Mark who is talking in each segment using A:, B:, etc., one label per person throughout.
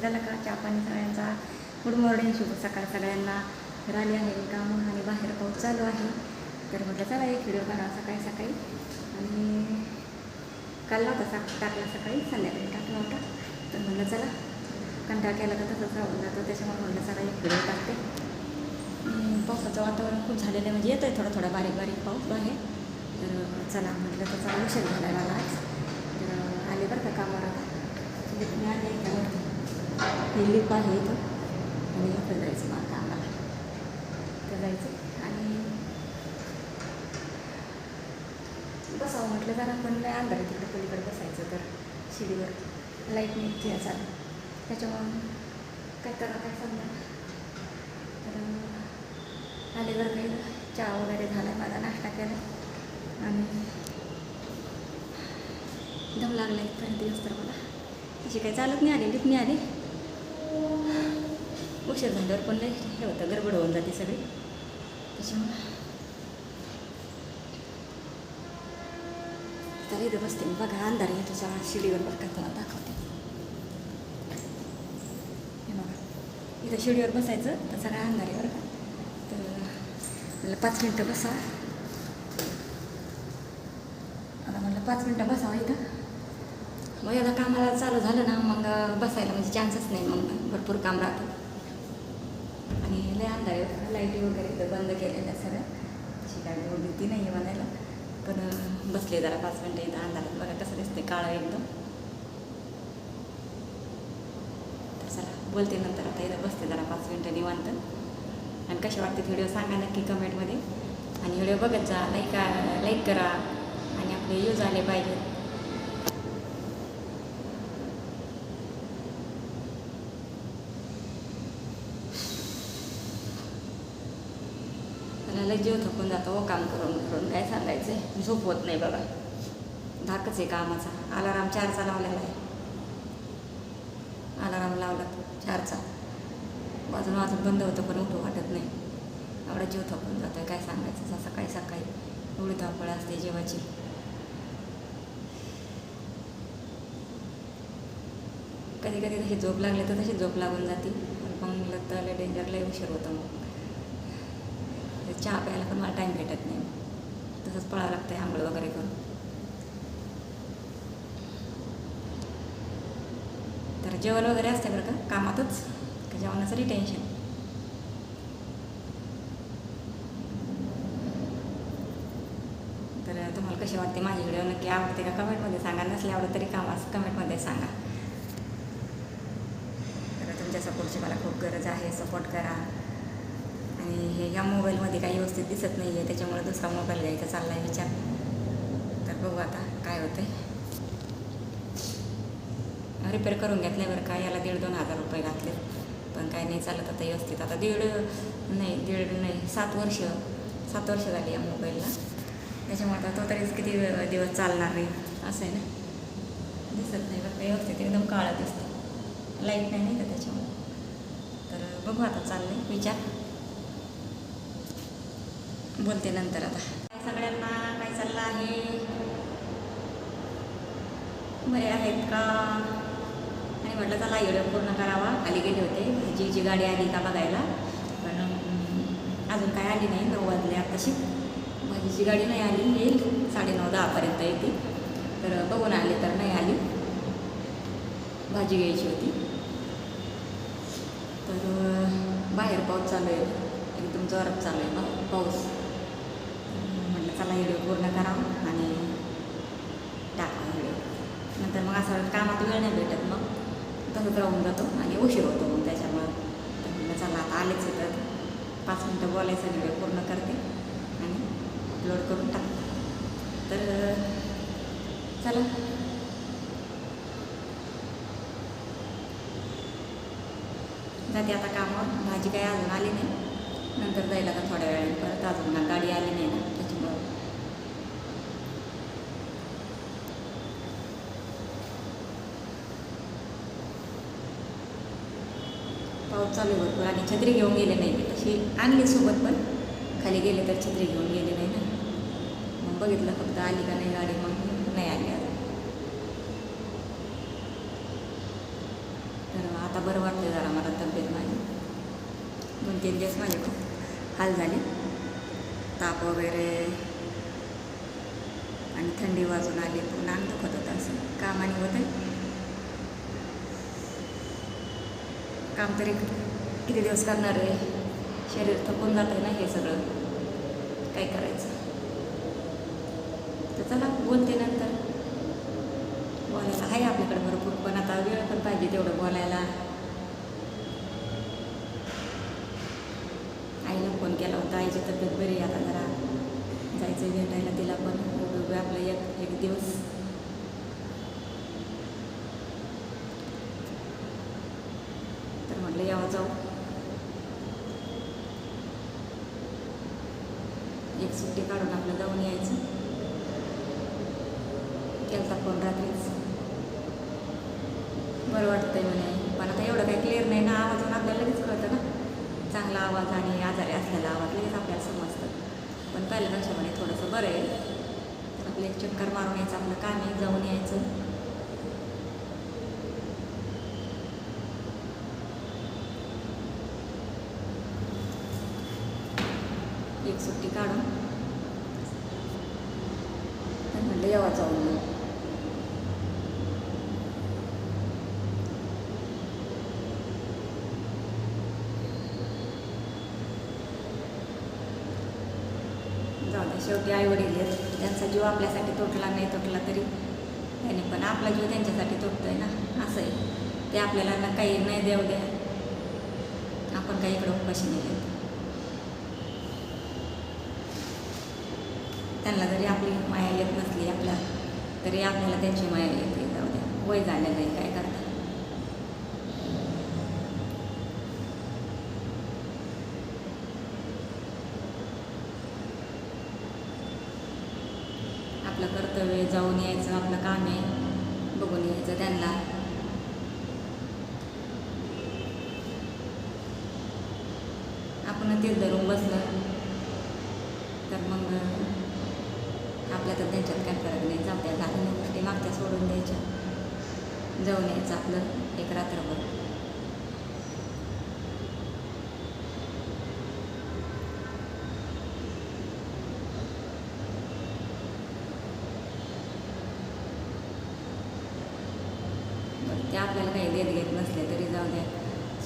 A: झालं झाला का चहा पाणी सगळ्यांचा गुड मॉर्निंग शुभ सकाळ सगळ्यांना. तर आली आहे काम आणि बाहेर पाऊस चालू आहे. तर म्हटलं चला एक व्हिडिओ करा सकाळी सकाळी. आणि काल नव्हता सा टाकला सकाळी संध्याकाळी टाकला होता. तर म्हटलं चला. कंटाळा केला तर तसंच राहून जातो. त्याच्यामुळे म्हटलं चला एक व्हिडिओ टाकते पावसाचं वातावरण खूप झालेलं आहे. म्हणजे येतं आहे थोडा थोडा बारीक बारीक पाऊस आहे. तर चला म्हटलं तर चला उशीर झाला मला आज. तर आले बरं का कामावर. आता मी आले हे लिप आहे इथं आणि इथं जायचं मला कामाला. इथं जायचं आणि बसावं म्हटलं जरा पण नाही अंधार आहे तिकडे पलीकडे बसायचं तर. शिडीवर. लाइट निघते असाल त्याच्यामुळं काय करा काय समजा तर आले बरं काही चहा वगैरे झाला माझा नाश्ता केला. आणि दम लागला इथपर्यंत दिवस तर मला. तशी काही चालत नाही आली लिप नाही आली. उशीर झाल्यावर पण नाही हे होतं गडबड होऊन जाते सगळी. त्याच्यामुळे तर इथं बसते मी. बघा अंधार आहे तुझा. शिडीवर बघा तुम्हाला दाखवते. हे बघा. इथं शिडीवर बसायचं तर सगळा अंधार आहे बरं का. तर पाच मिनटं बसा. आता म्हणलं पाच मिनटं बसावं इथं. मग एकदा कामाला चालू झालं ना मग बसायला म्हणजे चान्सच नाही मग भरपूर काम राहतं. आणि लय अंधार आहे लाईटी वगैरे इथं बंद केलेल्या सगळ्या अशी काय भीती नाही आहे म्हणायला. पण बसले जरा पाच मिनटं इथं अंधारात. बघा कसं दिसते काळं एकदम. तर चला बोलते नंतर. आता इथं बसते जरा पाच मिनटं निवांत. आणि कसे वाटते व्हिडिओ सांगा नक्की कमेंटमध्ये आणि व्हिडिओ बघत जा लाईक लाईक करा. आणि आपले यूज आले पाहिजेत मला लय जीव थकून जातो हो काम करून करून काय सांगायचं आहे झोप होत नाही बघा. धाकच आहे कामाचा. अलाराम चारचा लावलेला आहे. अलाराम लावला. चारचा. वाजून वाजून बंद होतं पण उठू वाटत नाही. एवढा जीव थकून जातो काय सांगायचं? सकाळी सकाळी. एवढी धावपळ असते जीवाची. कधी कधी तशी झोप लागली तर तशी झोप लागून जाते. पण मग तर लय डेंजर लय उशीर होतं मग. चहा प्यायला पण मला टाईम भेटत नाही. तसंच पळावं लागतं आहे आंघोळ वगैरे करून. तर जेवण वगैरे असते बरं का? कामातच? का जेवणाचं टेन्शन तर तुम्हाला कशी वाटते माझी व्हिडिओ नक्की आवडते का? कमेंटमध्ये सांगा. नसले आवडत तरी कामास कमेंटमध्ये सांगा. तर तुमच्या सपोर्टची मला खूप गरज आहे. सपोर्ट करा. आणि हे या मोबाईलमध्ये काही व्यवस्थित दिसत नाही आहे त्याच्यामुळे दुसरा मोबाईल घ्यायचा चालला आहे विचार. तर बघू आता काय होतं रिपेअर करून घेतलं बरं का याला दीड दोन हजार रुपये घातले. पण काय नाही चालत आता व्यवस्थित. आता दीड नाही दीड नाही सात वर्ष सात वर्ष झाली या मोबाईलला. त्याच्यामुळे आता तो तरीच किती दिवस चालणार नाही असं आहे ना. दिसत नाही बरं व्यवस्थित एकदम काळं दिसतं लाइट नाही नाही का त्याच्यामुळे. तर बघू आता चाललंय विचार. बोलते नंतर आता. सगळ्यांना काय चाललं आहे? बरे आहेत का? आणि म्हटलं चला व्हिडिओ पूर्ण करावा. खाली गेले होते. भाजीची गाडी आली का बघायला. पण अजून काय आली नाही. नऊ वाजले आत्ताशी भाजीची गाडी नाही आली येईल. साडेनऊ दहापर्यंत येते. तर बघून आले तर नाही आली. भाजी घ्यायची होती. तर बाहेर पाऊस चालू आहे. एकदम जोरात चालू आहे बा पाऊस. चला व्हिडिओ पूर्ण करावा आणि टाका व्हिडिओ. नंतर मग असं वाटतं कामात वेळ नाही भेटत मग. तसंच राहून जातो आणि उशीर होतो मग त्याच्यामुळं. तर चला आता आलेच येतात पाच मिनटं बोलायचं व्हिडिओ पूर्ण करते आणि अपलोड करून टाकते. तर चला. जाते आता कामावर. भाजी काही अजून आली नाही. नंतर जायला का थोड्या वेळाने परत. अजून ना गाडी आली नाही ना त्याच्यामुळं पाऊस चालू आहे भरपूर आणि छत्री घेऊन गेले नाही मी. तशी आणली सोबत पण. खाली गेले तर छत्री घेऊन गेले नाही ना. मग बघितलं फक्त आली का नाही गाडी मग नाही आली आता तर आता बरं वाटतं जरा मला तब्येत माझी. दोन तीन दिवस माझे खूप हाल झाले. ताप वगैरे. आणि थंडी वाजून आली पूर्ण अंग दुखत होतं असं. कामाने होतं काम तरी किती दिवस करणार आहे? शरीर थकून जातं ना हे सगळं. काय करायचं? तर चला बोलते नंतर. बोलायला आहे आपल्याकडे भरपूर पण आता वेळ पण पाहिजे तेवढं बोलायला. आईनं फोन केला होता आईची तब्येत बरी आता जरा. जायचं भेटायला तिला पण. उभं आपलं एक एक दिवस तर जाऊ एक सुट्टी काढून आपलं जाऊन यायचं केलता फोन रात्रीच बरं वाटतंय म्हणे पण आता एवढं काही क्लिअर नाही ना आवाजून आपल्याला लगेच कळतं ना चांगला आवाज आणि आजारी असलेला आवाज लगेच आपल्याला समजतं पण पहिल्यापेक्षा म्हणे थोडंसं बरं आहे आपलं एक चक्कर मारून यायचं आपलं काम आहे जाऊन यायचं एक सुट्टी काढून. तर म्हटलं यावा जाऊन मग जाऊ शेवटी आई वडील आहेत. त्यांचा जीव आपल्यासाठी तुटला नाही तुटला तरी. त्याने पण आपला जीव त्यांच्यासाठी तुटतोय ना. असं आहे. ते आपल्याला ना काही नाही देऊ द्या आपण काही इकडं उपाशी नाही त्यांना जरी आपली माया येत नसली आपल्या तरी आपल्याला त्यांची माया येते. जाऊ द्या वय झाल्या जाईल काय करता आपलं कर्तव्य जाऊन यायचं आपलं काम आहे. बघून यायचं त्यांना. आपण तेच धरून बसलं तर मग आपल्या तर त्यांच्यात काय फरक नाही. जाऊ द्या झालेल्या गोष्टी मागच्या सोडून द्यायच्या. जाऊन यायचं आपलं एक रात्रभर. बरं, ते आपल्याला काही देत घेत नसले तरी जाऊ द्या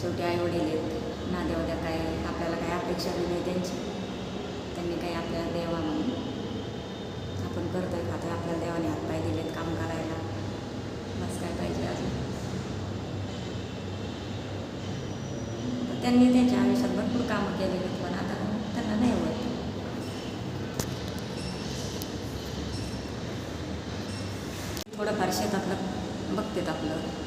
A: शेवटी आई वडील आहेत. ना देऊ द्या काय आपल्याला काही अपेक्षा नाही त्यांची. त्यांनी काही आपल्याला देवा म्हणून. आपण करतोय आहे आपल्याला देवाने हातपाय दिलेत काम करायला. बस काय पाहिजे अजून? त्यांनी त्यांच्या आयुष्यात भरपूर कामं केलेली आहेत पण आता त्यांना नाही होत. थोडंफार शेतातलं बघतात आपलं.